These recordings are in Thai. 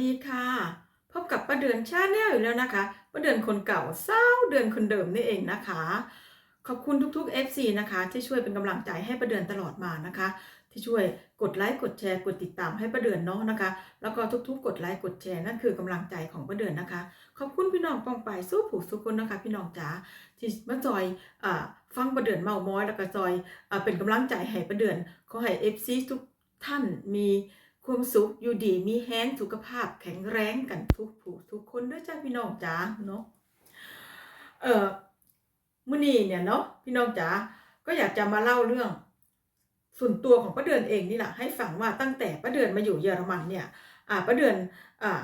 ดีค่ะ พบกับประเดือนชาแนลอยู่แล้วนะคะประเดือนคนเก่าเศร้าเดือนคนเดิมนี่เองนะคะ ขอบคุณทุกๆ FC นะคะ ที่ช่วยเป็นกำลังใจให้ประเดือนตลอดมานะคะ ที่ช่วยกดไลค์กดแชร์กดติดตามให้ประเดือนเนาะนะคะ แล้วก็ทุกๆ กดไลค์กดแชร์นั่นคือกำลังใจของประเดือนนะคะ ขอบคุณพี่น้องปองไปสู้ผูกสุคนนะคะ พี่น้องจ๋าที่มาจอยอฟังประเดือนเมาม้อยแล้วก็จอยอเป็นกำลังใจให้ประเดือนขอให้ FC ทุกท่านมี ความสุขอยู่ดีมีแห้งสุขภาพแข็งแรงกันทุกผู้ทุกคนด้วยจ้าพี่น้องจ๋าเนาะเออมื่อนี้เนี่ยเนาะพี่น้องจ๋าก็อยากจะมาเล่าเรื่อง ส่วนตัวของป้าเดือนเองนี่แหละให้ฟังว่าตั้งแต่ป้าเดือนมาอยู่เยอรมันเนี่ย อ่าป้าเดือนอ่า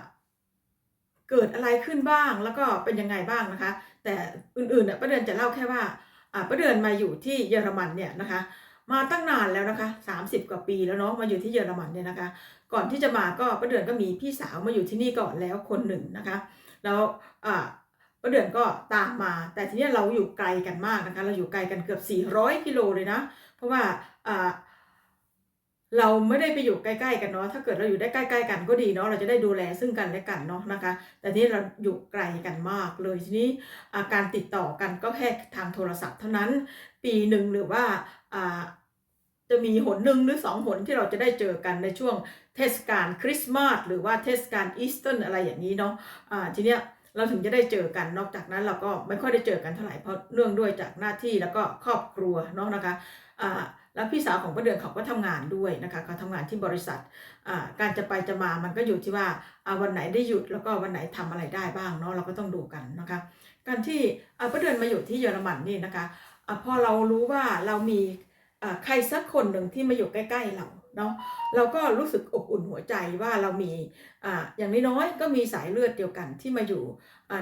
เกิดอะไรขึ้นบ้างแล้วก็เป็นยังไงบ้างนะคะ แต่อื่นๆเนี่ยป้าเดือนจะเล่าแค่ว่าอ่าป้าเดือนมาอยู่ที่เยอรมันเนี่ยนะคะ มาตั้งนานแล้วนะคะ 30 กว่าปีแล้วเนาะมาอยู่ที่เยอรมันเนี่ยนะคะ ก่อนที่จะมาก็ป้าเดือนก็มีพี่สาวมาอยู่ที่นี่ก่อนแล้วคนหนึ่งนะคะ แล้วอ่าป้าเดือนก็ตามมา แต่ทีนี้เราอยู่ไกลกันมากนะคะ เราอยู่ไกลกันเกือบ 400 กิโลเลยนะ เพราะว่าอ่าเราไม่ได้ไปอยู่ใกล้ๆกันเนาะ ถ้าเกิดเราอยู่ได้ใกล้ๆกันก็ดีเนาะ เราจะได้ดูแลซึ่งกันและกันเนาะนะคะ แต่ที่เราอยู่ไกลกันมากเลย ทีนี้อาการติดต่อกันก็แค่ทางโทรศัพท์เท่านั้น ปีหนึ่งหรือว่าอ่า จะมีหนหนึ่งหรือสองหนที่เราจะได้เจอกันในช่วงเทศกาลคริสต์มาสหรือว่าเทศกาลอีสเตอร์อะไรอย่างนี้เนาะอ่าทีเนี้ยเราถึงจะได้เจอกันนอกจากนั้นเราก็ไม่ค่อยได้เจอกันเท่าไหร่เพราะเนื่องด้วยจากหน้าที่แล้วก็ครอบครัวเนาะนะคะอ่าแล้วพี่สาวของป้าเดือนเขาก็ทำงานด้วยนะคะเขาทำงานที่บริษัทอ่าการจะไปจะมามันก็อยู่ที่ว่าวันไหนได้หยุดแล้วก็วันไหนทำอะไรได้บ้างเนาะเราก็ต้องดูกันนะคะ การที่ป้าเดือนมาอยู่ที่เยอรมันนี่นะคะอ่าพอเรารู้ว่าเรามี ใครสักคนหนึ่งที่มาอยู่ใกล้ ๆ เราเนาะเราก็รู้สึกอบอุ่นหัวใจว่าเรามีอ่าอย่างน้อยๆก็มีสายเลือดเดียวกันที่มาอยู่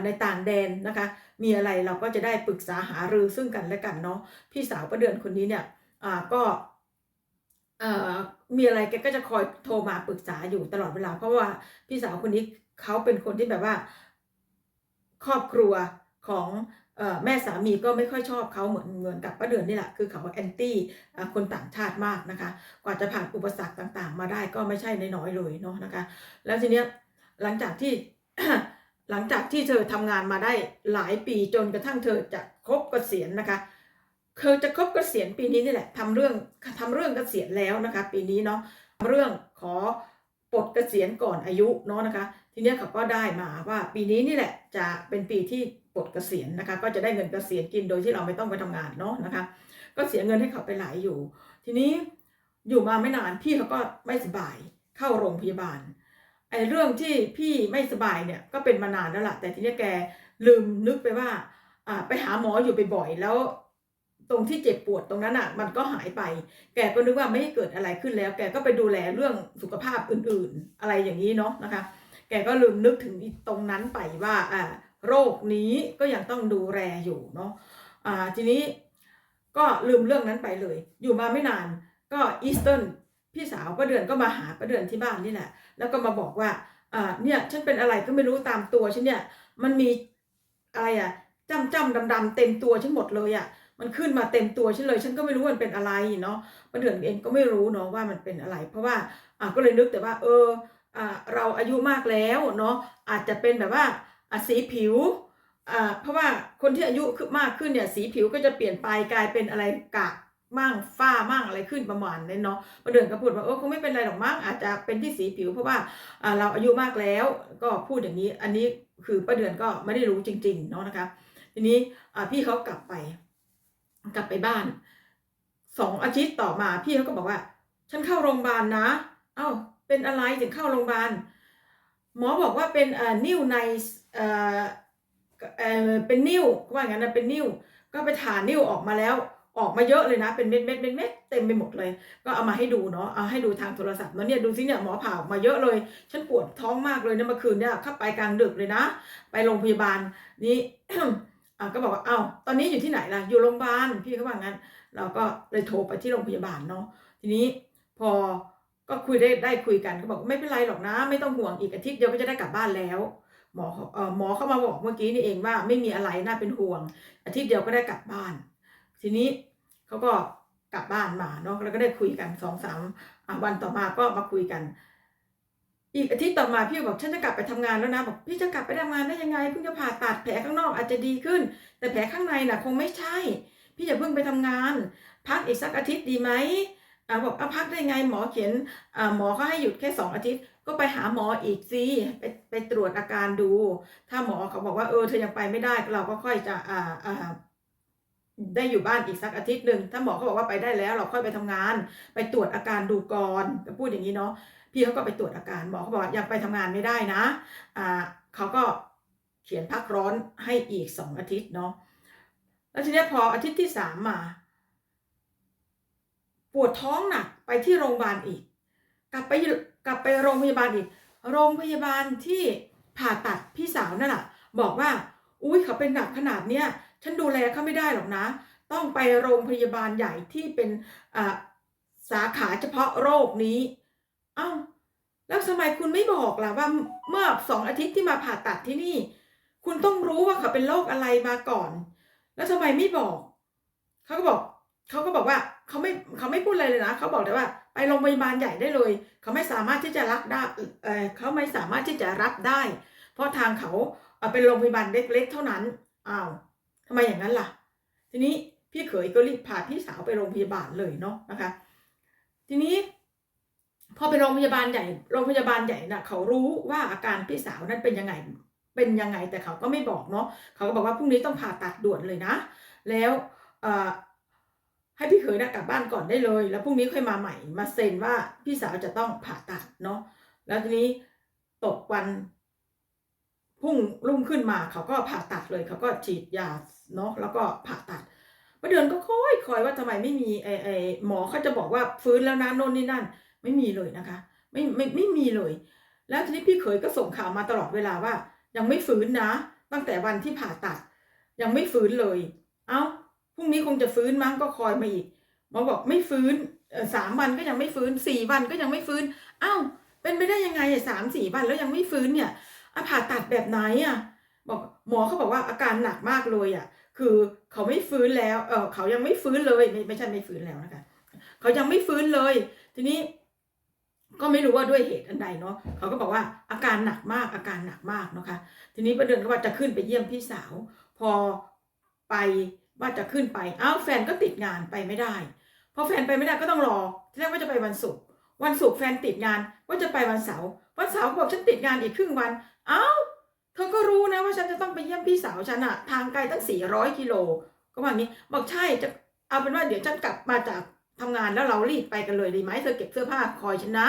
ในต่างแดนนะคะ มีอะไรเราก็จะได้ปรึกษาหารือซึ่งกันและกันเนาะพี่สาวป้าเดือนคนนี้เนี่ยอ่าก็เอ่อมีอะไรแกก็จะคอยโทรมาปรึกษาอยู่ตลอดเวลา เพราะว่าพี่สาวคนนี้เขาเป็นคนที่แบบว่า ครอบครัวของ แม่สามีก็ไม่ค่อยชอบเขาเหมือนเหมือนกับป้าเดือนนี่แหละ คือเขาแอนตี้คนต่างชาติมากนะคะ กว่าจะผ่านอุปสรรคต่างๆ มาได้ก็ไม่ใช่น้อยๆเลยเนาะนะคะ แล้วทีเนี้ยหลังจากที่หลังจากที่เธอทำงานมาได้หลายปีจนกระทั่งเธอจะครบเกษียณนะคะเธอจะครบเกษียณปีนี้นี่แหละทำเรื่องทำเรื่องเกษียณแล้วนะคะ ปีนี้เนาะเรื่องขอปลดเกษียณก่อนอายุเนาะนะคะ ทีเนี้ยเขาก็ได้มาว่าปีนี้นี่แหละจะเป็นปีที่ ดเกษียณนะคะ ก็จะได้เงินเกษียณกินโดยที่เราไม่ต้องไปทำงานเนาะนะคะ ก็เสียเงินให้เขาไปหลายอยู่ ทีนี้อยู่มาไม่นานพี่เขาก็ไม่สบายเข้าโรงพยาบาลไอ้เรื่องที่พี่ไม่สบายเนี่ยก็เป็นมานานแล้วล่ะ แต่ทีนี้แกลืมนึกไปว่าอ่าไปหาหมออยู่บ่อยๆแล้ว ตรงที่เจ็บปวดตรงนั้นอะ มันก็หายไป แกก็นึกว่าไม่ได้เกิดอะไรขึ้นแล้ว แกก็ไปดูแลเรื่องสุขภาพอื่นๆ อะไรอย่างนี้เนาะนะคะ แกก็ลืมนึกถึงตรงนั้นไปว่าอ่า โรคนี้ก็ยังต้องดูแลอยู่เนาะอ่าทีนี้ก็ลืมเรื่องนั้นไปเลย อยู่มาไม่นานก็อีสเทิร์นพี่สาวป้าเดือนก็มาหาป้าเดือนที่บ้านนี่แหละ แล้วก็มาบอกว่าอ่าเนี่ยฉันเป็นอะไรก็ไม่รู้ตามตัวฉันเนี่ยมันมีอะไรอะจ้ำจ้ำดำดำๆเต็มตัวฉันหมดเลยอะมันขึ้นมาเต็มตัวฉันเลย ฉันก็ไม่รู้มันเป็นอะไรเนาะป้าเดือนเองก็ไม่รู้เนาะว่ามันเป็นอะไร เพราะว่าอ่าก็เลยนึกแต่ว่า เอออ่าเราอายุมากแล้วเนาะอาจจะเป็นแบบว่า สีผิวเพราะว่าคนที่อายุขึ้นมากขึ้นเนี่ยสีผิวก็จะเปลี่ยนไปกลายเป็นอะไรกะมั่งฝ้ามั่งอะไรขึ้นประมาณนี้เนาะป้าเดือนก็พูดว่าเออคงไม่เป็นไรหรอกมั้งอาจจะเป็นที่สีผิว เพราะว่าเราอายุมากแล้วก็พูดอย่างนี้ อันนี้คือป้าเดือนก็ไม่ได้รู้จริง ๆ เนาะนะคะ ทีนี้พี่เขากลับไป กลับไปบ้านสองอาทิตย์ต่อมาพี่เขาก็บอกว่า ฉันเข้าโรงพยาบาลนะ เอ้าเป็นอะไรถึงเข้าโรงพยาบาล หมอบอกว่าเป็นเอ่อนิ่วในเอ่อเออเป็นนิ่วเขาว่าอย่างนั้นนะเป็นนิ่วก็ไปถ่านิ่วออกมาแล้วออกมาเยอะเลยนะ เป็นเม็ดเม็ดเม็ดเม็ดเต็มไปหมดเลย ก็เอามาให้ดูเนาะเอาให้ดูทางโทรศัพท์แล้วเนี่ยดูสิเนี่ยหมอผ่ามาเยอะเลย ฉันปวดท้องมากเลยเนะเมื่อคืนเนี่ยเข้าไปกลางดึกเลยนะ ไปโรงพยาบาลนี่อะก็บอกว่าเอ้าตอนนี้อยู่ที่ไหนล่ะอยู่โรงพยาบาลพี่เขาว่างั้น เราก็เลยโทรไปที่โรงพยาบาลเนาะทีนี้พอ ก็คุยได้ได้คุยกันก็บอกไม่เป็นไรหรอกนะ ไม่ต้องห่วงอีกอาทิตย์เดียวก็จะได้กลับบ้านแล้ว หมอเอ่อหมอเข้ามาบอกเมื่อกี้นี่เองว่าไม่มีอะไรน่าเป็นห่วง อาทิตย์เดียวก็ได้กลับบ้าน ทีนี้เขาก็กลับบ้านมาเนาะแล้วก็ได้คุยกันสองสามวันต่อมาก็มาคุยกัน อีกอาทิตย์ต่อมาพี่บอกฉันจะกลับไปทำงานแล้วนะบอกพี่จะกลับไปทำงานได้ยังไงเพิ่งจะผ่าตัดแผลข้างนอกอาจจะดีขึ้น แต่แผลข้างในน่ะ คงไม่ใช่ พี่อย่าเพิ่งไปทำงาน พักอีกสักอาทิตย์ดีไหม บอกเอาพักได้ไงหมอเขียนหมอเขาให้หยุดแค่สองอาทิตย์ ก็ไปหาหมออีกสิไปไปตรวจอาการดู ถ้าหมอเขาบอกว่าเออเธอยังไปไม่ได้เราก็ค่อยจะอ่าอ่าได้อยู่บ้านอีกสักอาทิตย์หนึ่งถ้าหมอเขาบอกว่าไปได้แล้ว เราค่อยไปทำงาน ไปตรวจอาการดูก่อนก็พูดอย่างนี้เนาะพี่เขาก็ไปตรวจอาการหมอเขาบอกว่ายังไปทำงานไม่ได้นะอ่าเขาก็เขียนพักร้อนให้อีกสองอาทิตย์เนาะแล้วทีนี้พออาทิตย์ที่สามมา ปวดท้องหนักไปที่โรงพยาบาลอีก กลับไปกลับไปโรงพยาบาลอีก โรงพยาบาลที่ผ่าตัดพี่สาวนั่นแหละบอกว่า อุ้ยเขาเป็นหนักขนาดเนี้ยฉันดูแลเขาไม่ได้หรอกนะ ต้องไปโรงพยาบาลใหญ่ที่เป็นสาขาเฉพาะโรคนี้ เอ้าแล้วทำไมคุณไม่บอกล่ะว่าเมื่อสองอาทิตย์ที่มาผ่าตัดที่นี่ คุณต้องรู้ว่าเขาเป็นโรคอะไรมาก่อน แล้วทำไมไม่บอก เขาก็บอก เขาก็บอกว่าเขาไม่เขาไม่พูดอะไรเลยนะเขาบอกแต่ว่า ไปโรงพยาบาลใหญ่ได้เลย เขาไม่สามารถที่จะรับได้เออเขาไม่สามารถที่จะรับได้ เพราะทางเขาเป็นโรงพยาบาลเล็ก ๆ เท่านั้นอ้าวทำไมอย่างนั้นล่ะ ทีนี้พี่เขยก็รีบพาพี่สาวไปโรงพยาบาลเลยเนาะนะคะ ทีนี้ พอไปโรงพยาบาลใหญ่โรงพยาบาลใหญ่น่ะเขารู้ว่าอาการพี่สาวนั้นเป็นยังไงเป็นยังไงแต่เขาก็ไม่บอกเนาะเขาก็บอกว่าพรุ่งนี้ต้องผ่าตัดด่วนเลยนะ แล้วเออ ให้พี่เขยนะกลับบ้านก่อนได้เลย แล้วพรุ่งนี้ค่อยมาใหม่มาเซ็นว่าพี่สาวจะต้องผ่าตัดเนาะแล้วทีนี้ตกวันพรุ่งรุ่งขึ้นมาเขาก็ผ่าตัดเลยเขาก็ฉีดยาเนาะแล้วก็ผ่าตัดประเดือนก็คอยคอยว่าทำไมไม่มีไอไอหมอเขาจะบอกว่าฟื้นแล้วนะโน่นนี่นั่น ไม่มีเลยนะคะ ไม่ไม่ไม่มีเลย แล้วทีนี้พี่เขยก็ส่งข่าวมาตลอดเวลาว่า ยังไม่ฟื้นนะ ตั้งแต่วันที่ผ่าตัด ยังไม่ฟื้นเลย เอ้า รุ่งนี้คงจะฟื้นมั้งก็คอยมาอีกหมอบอกไม่ฟื้นสามวันก็ยังไม่ฟื้นสี่วันก็ยังไม่ฟื้นเอ้าเป็นไปได้ยังไงสามสี่วันแล้วยังไม่ฟื้นเนี่ยอผ่าตัดแบบไหนอะบอกหมอเขาบอกว่าอาการหนักมากเลยอะ คือเขาไม่ฟื้นแล้วเออเขายังไม่ฟื้นเลยไม่ไม่ใช่ไม่ฟื้นแล้วนะคะเขายังไม่ฟื้นเลย ทีนี้ ก็ไม่รู้ว่าด้วยเหตุอันใดเนาะเขาก็บอกว่าอาการหนักมากอาการหนักมากนะคะ ทีนี้ประเด็นก็ว่าจะขึ้นไปเยี่ยมพี่สาว พอไป ว่าจะขึ้นไปอ้าวแฟนก็ติดงานไปไม่ได้พอแฟนไปไม่ได้ก็ต้องรอที่แรกว่าจะไปวันศุกร์วันศุกร์แฟนติดงานว่าจะไปวันเสาร์วันเสาร์บอกฉันติดงานอีกครึ่งวันเอ้าเธอก็รู้นะว่าฉันจะต้องไปเยี่ยมพี่สาวฉันอะทางไกลตั้งสี่ร้อยกิโลก็ว่างี้บอกใช่จะเอาเป็นว่าเดี๋ยวฉันกลับมาจาก ทำงานแล้วเรารีบไปกันเลยดีไหมเธอเก็บเสื้อผ้าคอยฉันนะ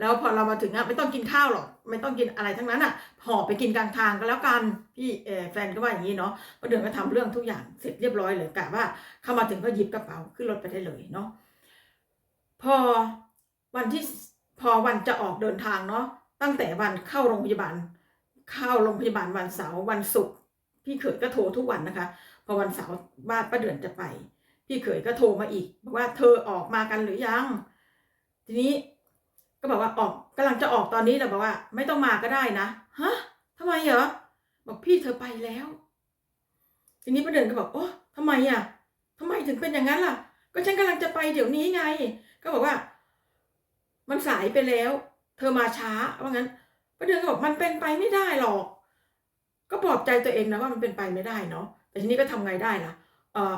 แล้วพอเรามาถึงอะไม่ต้องกินข้าวหรอก ไม่ต้องกินอะไรทั้งนั้นอะห่อไปกินกลางทางก็แล้วกันพี่แฟนก็ว่าอย่างนี้เนาะก็เดินก็ทำเรื่องทุกอย่างเสร็จเรียบร้อยเลยกะว่าเข้ามาถึงก็หยิบกระเป๋าขึ้นรถไปได้เลยเนาะพอวันที่พอวันจะออกเดินทางเนาะตั้งแต่วันเข้าโรงพยาบาล เข้าโรงพยาบาลวันเสาร์วันศุกร์พี่เขยก็โทรทุกวันนะคะ พอวันเสาร์บ้านป้าเดือนจะไป พี่เขยก็โทรมาอีกบอกว่าเธอออกมากันหรือยัง ทีนี้ก็บอกว่าออกกำลังจะออกตอนนี้แต่บอกว่า ไม่ต้องมาก็ได้นะฮะทำไมเหรอบอกพี่เธอไปแล้ว ทีนี้ป้าเดือนก็บอกโอ้ทำไมอะทำไมถึงเป็นอย่างนั้นล่ะ ก็ฉันกำลังจะไปเดี๋ยวนี้ไง ก็บอกว่า มันสายไปแล้ว เธอมาช้าว่างั้นป้าเดือนก็บอกมันเป็นไปไม่ได้หรอก ก็ปลอบใจตัวเองนะว่ามันเป็นไปไม่ได้เนาะแต่ทีนี้ก็ทำไงได้ล่ะ เออ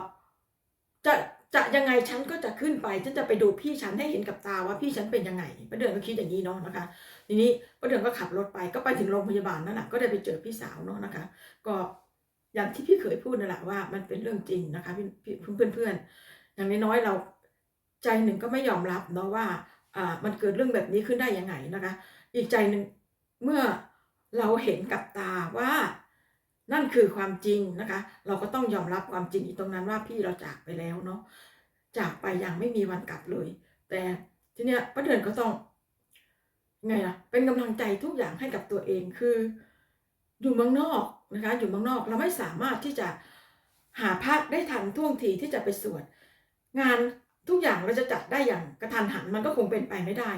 จะจะยังไงฉันก็จะขึ้นไปฉันจะไปดูพี่ฉันให้เห็นกับตาว่าพี่ฉันเป็นยังไงป้าเดือนก็คิดอย่างนี้เนาะนะคะ ทีนี้ป้าเดือนก็ขับรถไปก็ไปถึงโรงพยาบาลนั่นแหละก็ได้ไปเจอพี่สาวเนาะนะคะ ก็อย่างที่พี่เคยพูดนั่นแหละว่ามันเป็นเรื่องจริงนะคะพี่เพื่อนเพื่อนๆอย่างน้อยๆเราใจหนึ่งก็ไม่ยอมรับเนาะว่าอ่ามันเกิดเรื่องแบบนี้ขึ้นได้ยังไงนะคะ อีกใจหนึ่งเมื่อเราเห็นกับตาว่า นั่นคือความจริงนะคะ เราก็ต้องยอมรับความจริงอีกตรงนั้นว่าพี่เราจากไปแล้วเนาะจากไปอย่างไม่มีวันกลับเลย แต่ทีเนี้ยป้าเดือนก็ต้องไงอะเป็นกำลังใจทุกอย่างให้กับตัวเองคือ อยู่เมืองนอกนะคะ อยู่เมืองนอกเราไม่สามารถที่จะหาพระได้ทันท่วงทีที่จะไปสวดงานทุกอย่างเราจะจัดได้อย่างกระทันหันมันก็คงเป็นไปไม่ได้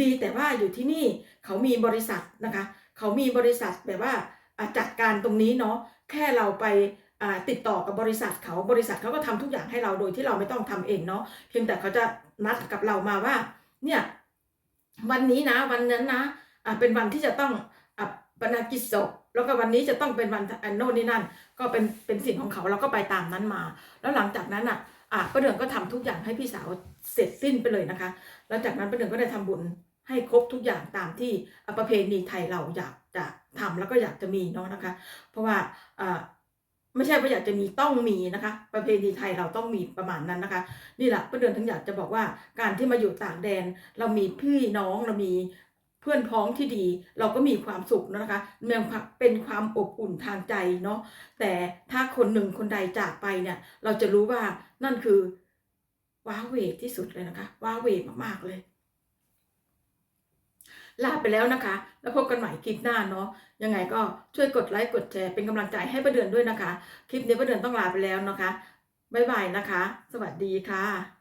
ดีแต่ว่าอยู่ที่นี่เขามีบริษัทนะคะ เขามีบริษัทแบบว่า จัดการตรงนี้เนาะแค่เราไปติดต่อกับบริษัทเขาบริษัทเขาก็ทำทุกอย่างให้เราโดยที่เราไม่ต้องทำเองเนาะเพียงแต่เขาจะนัดกับเรามาว่าเนี่ยวันนี้นะวันนั้นนะเป็นวันที่จะต้องอ่าปนากิจศพแล้วก็วันนี้จะต้องเป็นวันอันโน่นนี่นั่น ก็เป็นเป็นสิ่งของเขาเราก็ไปตามนั้นมา แล้วหลังจากนั้นอะอะป้าเดือนก็ทำทุกอย่างให้พี่สาวเสร็จสิ้นไปเลยนะคะ แล้วจากนั้นป้าเดือนก็ได้ทำบุญให้ครบทุกอย่างตามที่ประเพณีไทยเราอยาก จะทำแล้วก็อยากจะมีเนาะนะคะ เพราะว่าไม่ใช่ว่าอยากจะมีต้องมีนะคะ ประเพณีไทยเราต้องมีประมาณนั้นนะคะ นี่แหละป้าเดือนถึงอยากจะบอกว่าการที่มาอยู่ต่างแดน เรามีพี่น้องเรามีเพื่อนพ้องที่ดีเราก็มีความสุขนะคะมีความเป็นความอบอุ่นทางใจเนาะแต่ถ้าคนหนึ่งคนใดจากไปเนี่ย เราจะรู้ว่านั่นคือว้าเหวที่สุดเลยนะคะ ว้าเหวมากๆเลย ลาไปแล้วนะคะ แล้วพบกันใหม่คลิปหน้าเนาะยังไงก็ช่วยกดไลค์กดแชร์เป็นกำลังใจให้ประเดือนด้วยนะคะ คลิปนี้ประเดือนต้องลาไปแล้วนะคะบ๊ายบายนะคะ สวัสดีค่ะ